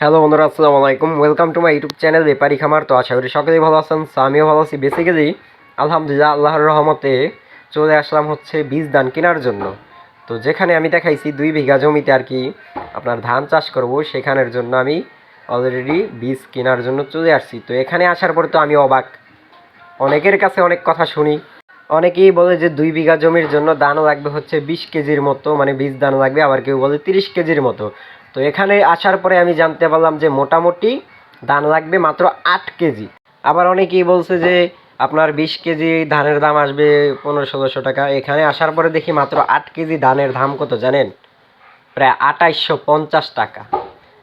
Hello বন্ধুরা, আসসালামু আলাইকুম। Welcome to my YouTube channel ব্যাপারি খামার তো আশা করি সকলেই ভালো আছেন আমিও ভালো আছি। বেসিক্যালি আলহামদুলিল্লাহ, আল্লাহর রহমতে চলে আসলাম হচ্ছে বীজ ধান কেনার জন্য। তো যেখানে আমি দেখাইছি দুই বিঘা জমিতে আর কি আপনার ধান চাষ করব, সেখানের জন্য আমি অলরেডি বীজ কেনার জন্য চলে আসছি। তো এখানে আসার পর তো আমি অবাক। অনেকের কাছে অনেক কথা শুনি। অনেকেই বলে যে দুই বিঘা জমির জন্য দান লাগবে হচ্ছে বিশ কেজির মতো মানে বীজ দান লাগবে। আবার কেউ বলে তিরিশ কেজির মতো। তো এখানে আসার পরে আমি জানতে পারলাম যে মোটামুটি ধান লাগবে মাত্র আট কেজি। আবার অনেকেই বলছে যে আপনার বিশ কেজি ধানের দাম আসবে পনেরো ষোলোশো টাকা। এখানে আসার পরে দেখি মাত্র আট কেজি ধানের দাম কত জানেন? প্রায় আঠাইশশো পঞ্চাশ টাকা।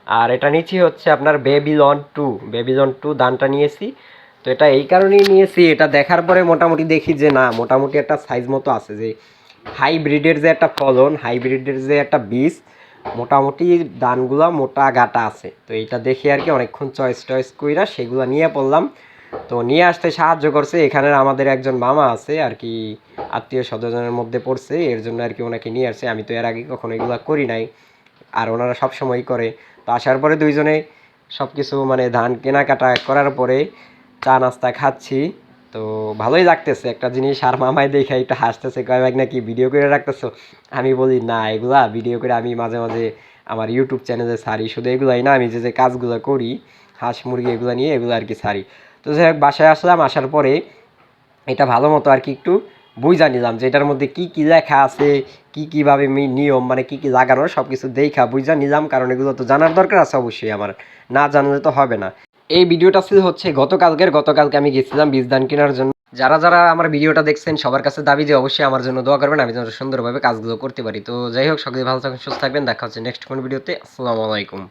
আর এটা নিচ্ছি হচ্ছে আপনার বেবিলন টু বেবিলন টু দানটা নিয়েছি। তো এটা এই কারণেই নিয়েছি। এটা দেখার পরে মোটামুটি দেখি যে না, মোটামুটি একটা সাইজ মতো আছে যে হাইব্রিডের যে একটা ফলন হাইব্রিডের যে একটা বীজ মোটামুটি দানগুলা মোটা গাটা আছে। তো এইটা দেখে আর কি অনেকক্ষণ চয়েস টয়েস কইরা সেগুলো নিয়ে পড়লাম। তো নিয়ে আসতে সাহায্য করছে। এখানে আমাদের একজন মামা আছে আর কি, আত্মীয় স্বজনের মধ্যে পড়ছে। এর জন্য আর কি ওনাকে নিয়ে আসছে। আমি তো এর আগে কখনো এগুলো করি নাই, আর ওনারা সব সময় করে। তো আসার পরে দুইজনে সব কিছু মানে ধান কেনাকাটা করার পরে চা নাস্তা খাচ্ছি। তো ভালোই লাগতেছে। একটা জিনিস আর মামাই দেখে একটু হাসতেছে, কয় ভাই নাকি ভিডিও করে রাখতেছো? আমি বলি, না, এগুলা ভিডিও করে আমি মাঝে মাঝে আমার ইউটিউব চ্যানেলে ছাড়ি। শুধু এগুলাই না, আমি যে যে কাজগুলো করি, হাঁস, মুরগি, এগুলো নিয়ে এগুলো আর কি ছাড়ি। তো যাই হোক, বাসায় আসলাম, আসার পরে এটা ভালো মতো আর কি একটু বুঝা নিলাম যে এটার মধ্যে কি কি লেখা আছে, কি কীভাবে নিয়ম মানে কি কি লাগানোর সব কিছু দেখা বুঝা নিলাম। কারণ এগুলো তো জানার দরকার আছে অবশ্যই আমার। না জানলে তো হবে না। এই ভিডিওটা ছিল হচ্ছে গতকালকের, গতকালকে আমি গেছিলাম বীজ ধান কেনার জন্য। যারা যারা আমার ভিডিওটা দেখছেন, সবার কাছে দাবি যে অবশ্যই আমার জন্য দোয়া করবেন, আমি যেন সুন্দরভাবে কাজগুলো করতে পারি। তো যাই হোক, সকলে ভালো থাকুন সুস্থ থাকবেন, দেখা হচ্ছে নেক্সট কোন ভিডিওতে, আসসালামু আলাইকুম।